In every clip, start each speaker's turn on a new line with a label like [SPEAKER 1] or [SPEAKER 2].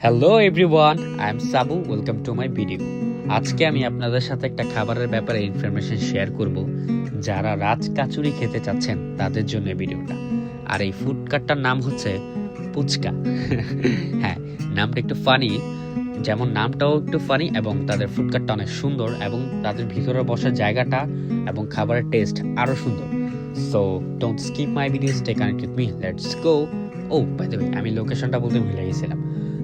[SPEAKER 1] Hello everyone I am Sabu welcome to my video আজকে আমি আপনাদের সাথে একটা খাবারের ব্যাপারে ইনফরমেশন শেয়ার করব, যারা রাজ কাচুরি খেতে চাচ্ছেন তাদের জন্য ভিডিওটা আর এই ফুড কার্টটার নাম হচ্ছে পুচকা। হ্যাঁ নামটা একটু ফানি যেমন নামটাও একটু ফানি এবং তাদের ফুড কার্টটা অনেক সুন্দর এবং তাদের ভিতরে বসার জায়গাটা এবং খাবারের টেস্ট আরও সুন্দর। So don't skip my video stay connect with me let's go oh by the way আমি লোকেশনটা বলতে ভুলে গেছিলাম।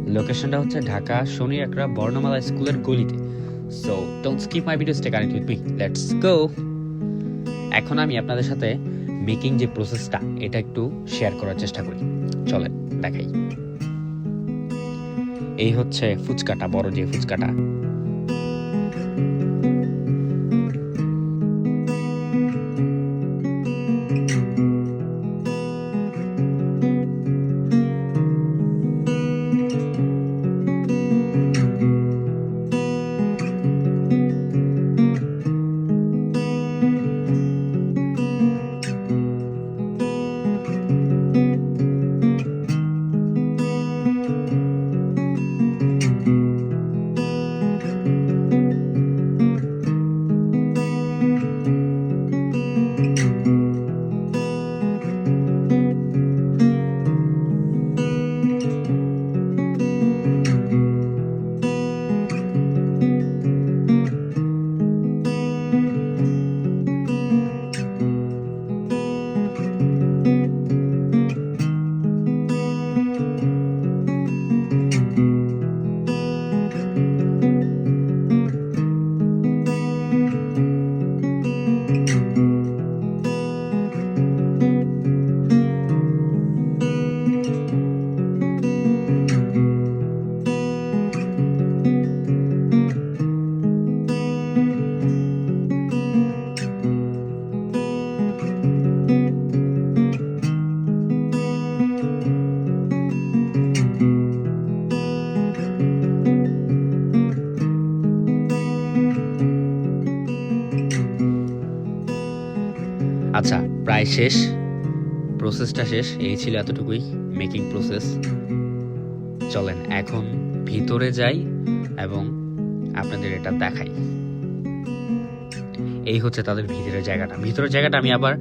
[SPEAKER 1] লোকেশনটা হচ্ছে ঢাকা শনি একরা বর্ণমালা স্কুলের গলিতে। So don't skip my video stay connect with me let's go এখন আমি আপনাদের সাথে মেকিং যে প্রসেসটা এটা একটু শেয়ার করার চেষ্টা করি। চলেন, দেখাই। এই হচ্ছে ফুচকাটা, বড় যে ফুচকাটা। প্রায় শেষ। প্রসেসটা শেষ এই ছিল এতটুকুই মেকিং প্রসেস চলেন এখন ভিতরে যাই এবং আপনাদের এটা দেখাই। এই হচ্ছে তাদের ভিতরের জায়গাটা। ভিতরের জায়গাটা আমি আবার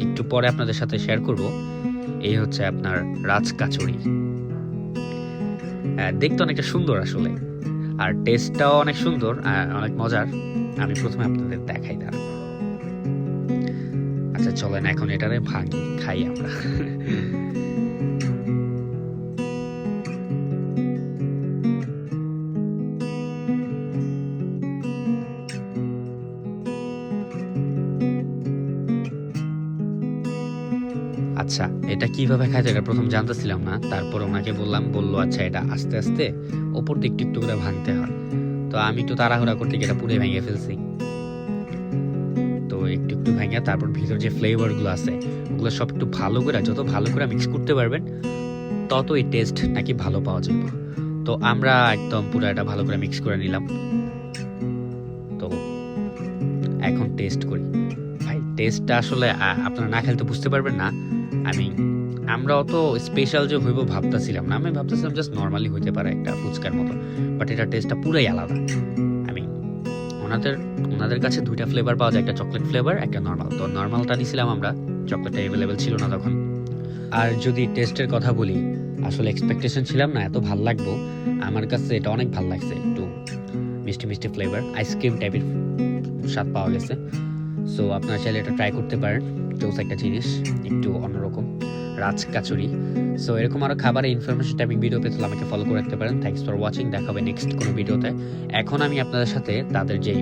[SPEAKER 1] একটু পরে আপনাদের সাথে শেয়ার করব। এই হচ্ছে আপনার রাজ কাচুরি আহ, দেখতে অনেকটা সুন্দর আসলে। আর টেস্টটাও অনেক সুন্দর অনেক মজার। আমি প্রথমে আপনাদের দেখাই দাঁড়ান আচ্ছা চলেন, এখন এটারে ভাঙি খাই আমরা। আচ্ছা এটা কীভাবে খাইতে এটা প্রথম জানতেছিলাম না, তারপর ওনাকে বললাম, বলল আচ্ছা এটা আস্তে আস্তে ওপর দিক একটু করে ভাঙতে হয়। তো আমি একটু তাড়াহুড়া করতে গিয়ে এটা পুরো ভেঙে ফেলছি। একটু একটু ভেঙে তারপর ভিতর যে ফ্লেভারগুলো আছে, ওগুলো সব একটু ভালো করে, যত ভালো করে মিক্স করতে পারবেন তত এই টেস্ট নাকি ভালো পাওয়া যাবে। তো আমরা একদম পুরো এটা ভালো করে মিক্স করে নিলাম। তো এখন টেস্ট করি। ভাই টেস্টটা আসলে আপনারা না খেলে তো বুঝতে পারবেন না। আমি আমরা অত স্পেশাল যে হইব ভাবতেছিলাম না। আমি ভাবতেছিলাম জাস্ট নর্মালি হইতে পারে একটা ফুচকার মতো বাট এটা টেস্টটা পুরাই আলাদা। আমি ওনাদের ওনাদের কাছে দুইটা ফ্লেভার পাওয়া যায়, একটা চকলেট ফ্লেভার একটা নর্মাল তো নর্মালটা নিয়েছিলাম আমরা চকলেটটা অ্যাভেলেবেল ছিল না তখন। আর যদি টেস্টের কথা বলি, আসলে এক্সপেকটেশন ছিলাম না, এত ভালো লাগবো। আমার কাছে এটা অনেক ভালো লাগছে, একটু মিষ্টি মিষ্টি ফ্লেভার আইসক্রিম টাইপের স্বাদ পাওয়া গেছে। সো আপনারা চাইলে এটা ট্রাই করতে পারেন চৌস একটা জিনিস, একটু অন্যরকম। রাজ কাচুরি সো এরকম আরও খাবারের ইনফরমেশন টাইপিং ভিডিও পেতে আমাকে ফলো করে রাখতে পারেন। থ্যাংকস ফর ওয়াচিং দেখা হবে নেক্সট কোনো ভিডিওতে এখন আমি আপনাদের সাথে তাদের যেই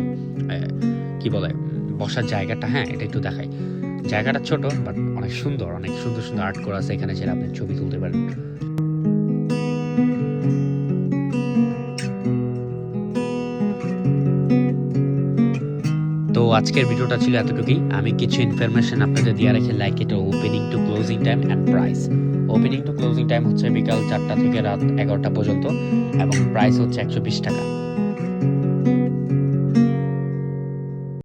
[SPEAKER 1] কি বলে বসার জায়গাটা হ্যাঁ এটা একটু দেখাই। জায়গাটা ছোট বাট অনেক সুন্দর অনেক সুন্দর সুন্দর আর্ট করা আছে এখানে, যেটা আপনি ছবি তুলতে পারেন। তো আজকের ভিডিওটা ছিল এতটুকুই। আমি কিছু ইনফরমেশন আপনাদের দিয়ে রেখে লাইক এটা opening to closing time and price opening to closing time হচ্ছে বিকাল চারটা থেকে রাত এগারোটা পর্যন্ত এবং প্রাইস হচ্ছে একশো বিশ টাকা।